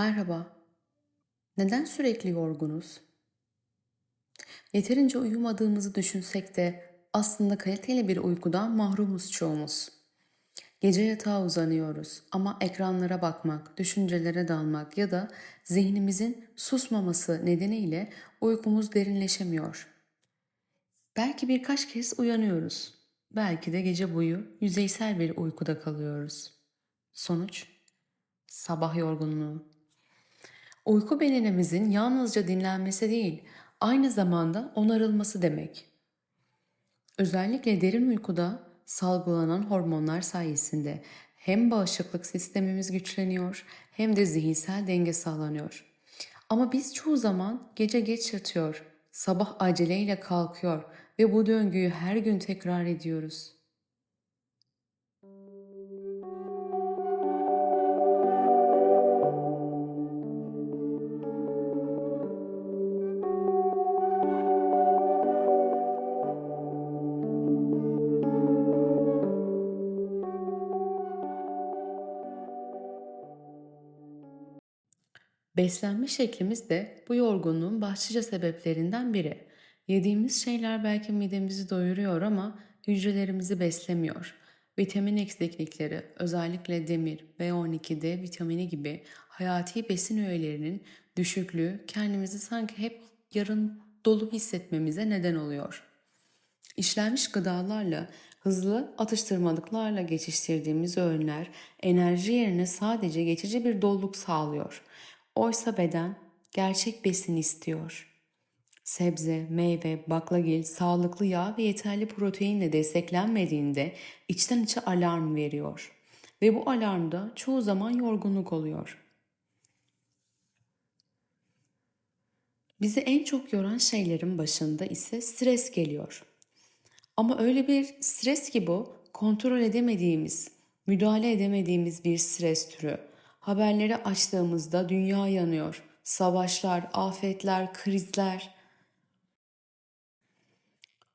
Merhaba. Neden sürekli yorgunuz? Yeterince uyumadığımızı düşünsek de aslında kaliteli bir uykudan mahrumuz çoğumuz. Gece yatağa uzanıyoruz ama ekranlara bakmak, düşüncelere dalmak ya da zihnimizin susmaması nedeniyle uykumuz derinleşemiyor. Belki birkaç kez uyanıyoruz. Belki de gece boyu yüzeysel bir uykuda kalıyoruz. Sonuç sabah yorgunluğu. Uyku bedenimizin yalnızca dinlenmesi değil, aynı zamanda onarılması demek. Özellikle derin uykuda salgılanan hormonlar sayesinde hem bağışıklık sistemimiz güçleniyor hem de zihinsel denge sağlanıyor. Ama biz çoğu zaman gece geç yatıyor, sabah aceleyle kalkıyor ve bu döngüyü her gün tekrar ediyoruz. Beslenme şeklimiz de bu yorgunluğun başlıca sebeplerinden biri. Yediğimiz şeyler belki midemizi doyuruyor ama hücrelerimizi beslemiyor. Vitamin eksiklikleri, özellikle demir, B12, D vitamini gibi hayati besin öğelerinin düşüklüğü kendimizi sanki hep yarın dolu hissetmemize neden oluyor. İşlenmiş gıdalarla, hızlı atıştırmalıklarla geçiştirdiğimiz öğünler enerji yerine sadece geçici bir doluluk sağlıyor. Oysa beden gerçek besin istiyor. Sebze, meyve, baklagil, sağlıklı yağ ve yeterli proteinle desteklenmediğinde içten içe alarm veriyor. Ve bu alarmda çoğu zaman yorgunluk oluyor. Bizi en çok yoran şeylerin başında ise stres geliyor. Ama öyle bir stres ki bu kontrol edemediğimiz, müdahale edemediğimiz bir stres türü. Haberleri açtığımızda dünya yanıyor. Savaşlar, afetler, krizler.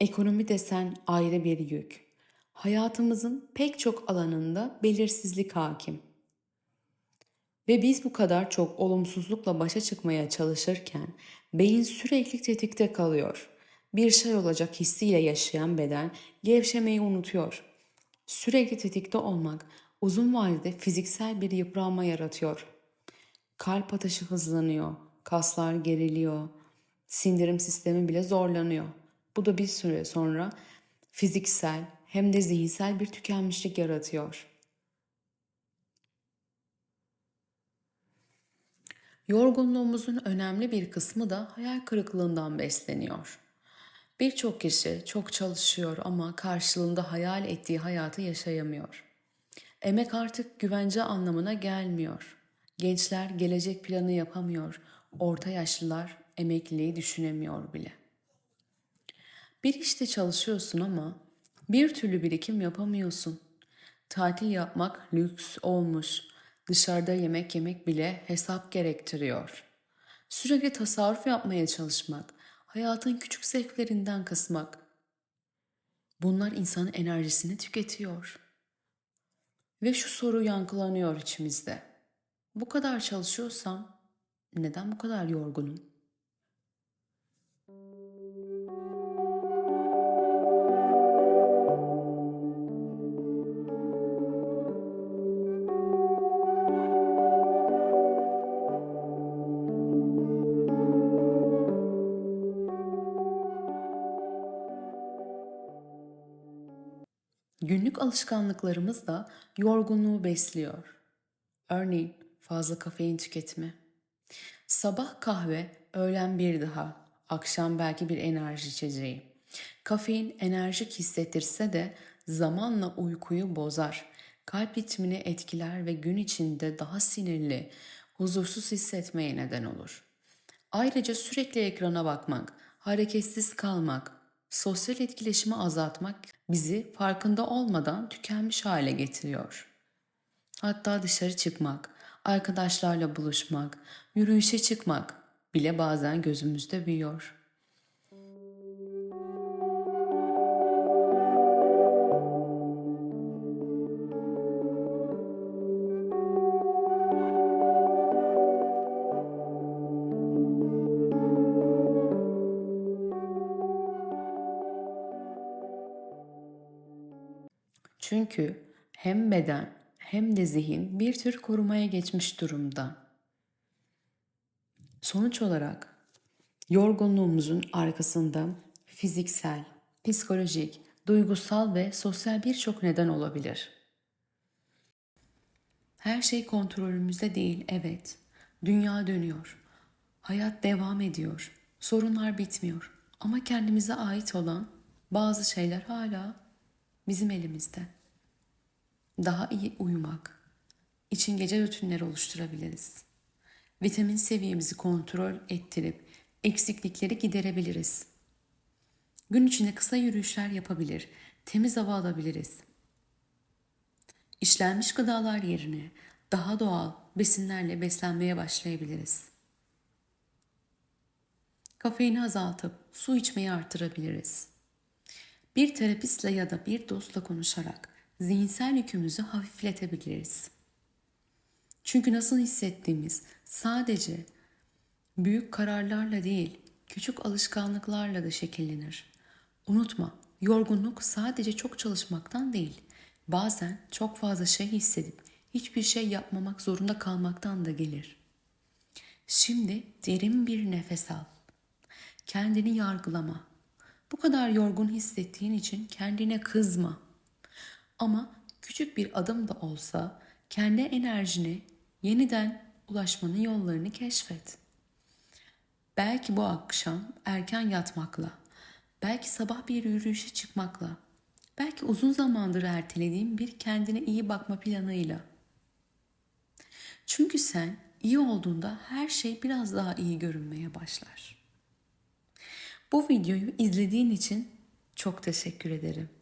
Ekonomi desen ayrı bir yük. Hayatımızın pek çok alanında belirsizlik hakim. Ve biz bu kadar çok olumsuzlukla başa çıkmaya çalışırken beyin sürekli tetikte kalıyor. Bir şey olacak hissiyle yaşayan beden gevşemeyi unutuyor. Sürekli tetikte olmak uzun vadede fiziksel bir yıpranma yaratıyor. Kalp atışı hızlanıyor, kaslar geriliyor, sindirim sistemi bile zorlanıyor. Bu da bir süre sonra fiziksel hem de zihinsel bir tükenmişlik yaratıyor. Yorgunluğumuzun önemli bir kısmı da hayal kırıklığından besleniyor. Birçok kişi çok çalışıyor ama karşılığında hayal ettiği hayatı yaşayamıyor. Emek artık güvence anlamına gelmiyor. Gençler gelecek planı yapamıyor. Orta yaşlılar emekliliği düşünemiyor bile. Bir işte çalışıyorsun ama bir türlü birikim yapamıyorsun. Tatil yapmak lüks olmuş. Dışarıda yemek yemek bile hesap gerektiriyor. Sürekli tasarruf yapmaya çalışmak, hayatın küçük zevklerinden kısmak. Bunlar insanın enerjisini tüketiyor. Ve şu soru yankılanıyor içimizde. Bu kadar çalışıyorsam neden bu kadar yorgunum? Günlük alışkanlıklarımız da yorgunluğu besliyor. Örneğin fazla kafein tüketimi. Sabah kahve, öğlen bir daha, akşam belki bir enerji içeceği. Kafein enerjik hissettirse de zamanla uykuyu bozar. Kalp ritmini etkiler ve gün içinde daha sinirli, huzursuz hissetmeye neden olur. Ayrıca sürekli ekrana bakmak, hareketsiz kalmak, sosyal etkileşimi azaltmak bizi farkında olmadan tükenmiş hale getiriyor. Hatta dışarı çıkmak, arkadaşlarla buluşmak, yürüyüşe çıkmak bile bazen gözümüzde büyüyor.'' Çünkü hem beden hem de zihin bir tür korumaya geçmiş durumda. Sonuç olarak yorgunluğumuzun arkasında fiziksel, psikolojik, duygusal ve sosyal birçok neden olabilir. Her şey kontrolümüzde değil, evet. Dünya dönüyor. Hayat devam ediyor. Sorunlar bitmiyor. Ama kendimize ait olan bazı şeyler hala bizim elimizde. Daha iyi uyumak için gece rutinleri oluşturabiliriz. Vitamin seviyemizi kontrol ettirip eksiklikleri giderebiliriz. Gün içinde kısa yürüyüşler yapabilir, temiz hava alabiliriz. İşlenmiş gıdalar yerine daha doğal besinlerle beslenmeye başlayabiliriz. Kafeini azaltıp su içmeyi artırabiliriz. Bir terapistle ya da bir dostla konuşarak zihinsel yükümüzü hafifletebiliriz. Çünkü nasıl hissettiğimiz sadece büyük kararlarla değil, küçük alışkanlıklarla da şekillenir. Unutma, yorgunluk sadece çok çalışmaktan değil, bazen çok fazla şey hissedip hiçbir şey yapmamak zorunda kalmaktan da gelir. Şimdi derin bir nefes al. Kendini yargılama. Bu kadar yorgun hissettiğin için kendine kızma. Ama küçük bir adım da olsa kendi enerjine yeniden ulaşmanın yollarını keşfet. Belki bu akşam erken yatmakla, belki sabah bir yürüyüşe çıkmakla, belki uzun zamandır ertelediğin bir kendine iyi bakma planıyla. Çünkü sen iyi olduğunda her şey biraz daha iyi görünmeye başlar. Bu videoyu izlediğin için çok teşekkür ederim.